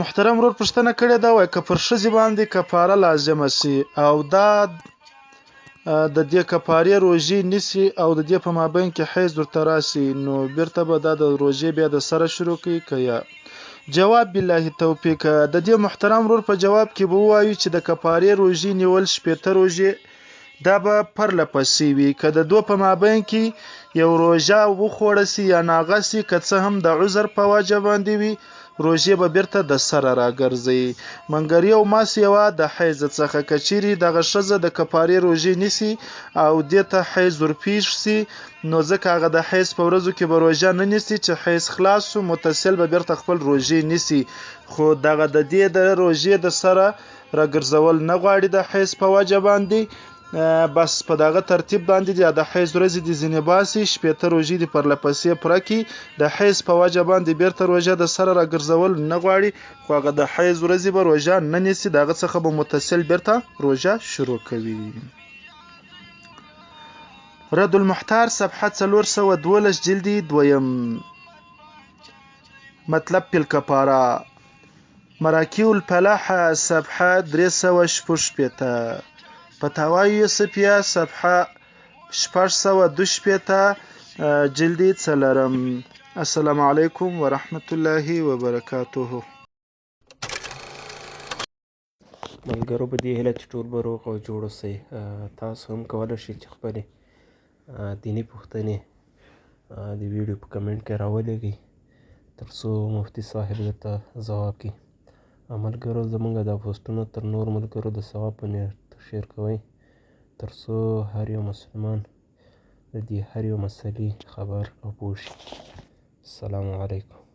محترم ورور پوښتنه کړې ده وایي که پر ښځې باندې کفاره لازمه سي او دا د دې کفارې روژې نیسي او د دې په مابین کې حیض ورته راسي نو بیرته به دا د روژې بیا د سره شروع کوي که یا؟ جواب بالله توفیق. د دې محترم ورور په جواب کې به ووایو چې د کفارې روژې نیول شپېته روژې دا به پرله پسې وي. که د دوه په مابین کې یو روژه وخوړه سي یا ناغه سي که څه هم د عذر په وجه باندې وي روژې به بیرته د سره راګرځي منګري او ماس یوه د حیض څخه که چیرې دغه ښځه د کفارې روژې نیسي او دې ته حیض ورپېښ سي نو ځکه هغه د حیض په ورځو کې به روژه نه نیسي چې حیض خلاص سو متصل به بیرته خپل روژې نیسي. خو دغه د دې د روژې د سره راګرځول نه غواړي د حیض په وجه باندې بس په دغه ترتیب باندې د حیض ورځې دي ځینې باسي شپېته روژې دي پرله پسې پوره کړي د حیض په وجه باندې بیرته روژه د سره راګرځول نه غواړي خو هغه د حیض ورځې به روژه نه نیسي. د هغه څخه به متصل بیرته روژه شروع کوي. رد المحتار صفحه څلور سوه دولس جلدي دویم. مطلب پیل کفاره مراکیو الفلاح صفحه درې سوه شپږ شپېته فتاوای یوسفیه صفحه شپږ سوه دوه شپېته جلدي څلرم السلام علیکم ورحمة الله وبرکاته ملګرو په دې هیله چې ټول به روغ او جوړ اوسئ. تاسو هم کولی شئ چې خپلې دیني پوښتنې د ویډیو په کمنټ کې راولېږئ. تر څو مفتي صاحب درته ځواب کړي ملګرو زموږ دا پوسټونه تر نور ملګرو د ثواب په نیت شیر کوئ. تر څو هر یو مسلمان د دې هر یو مسلې خبر او پوه شي. السلام علیکم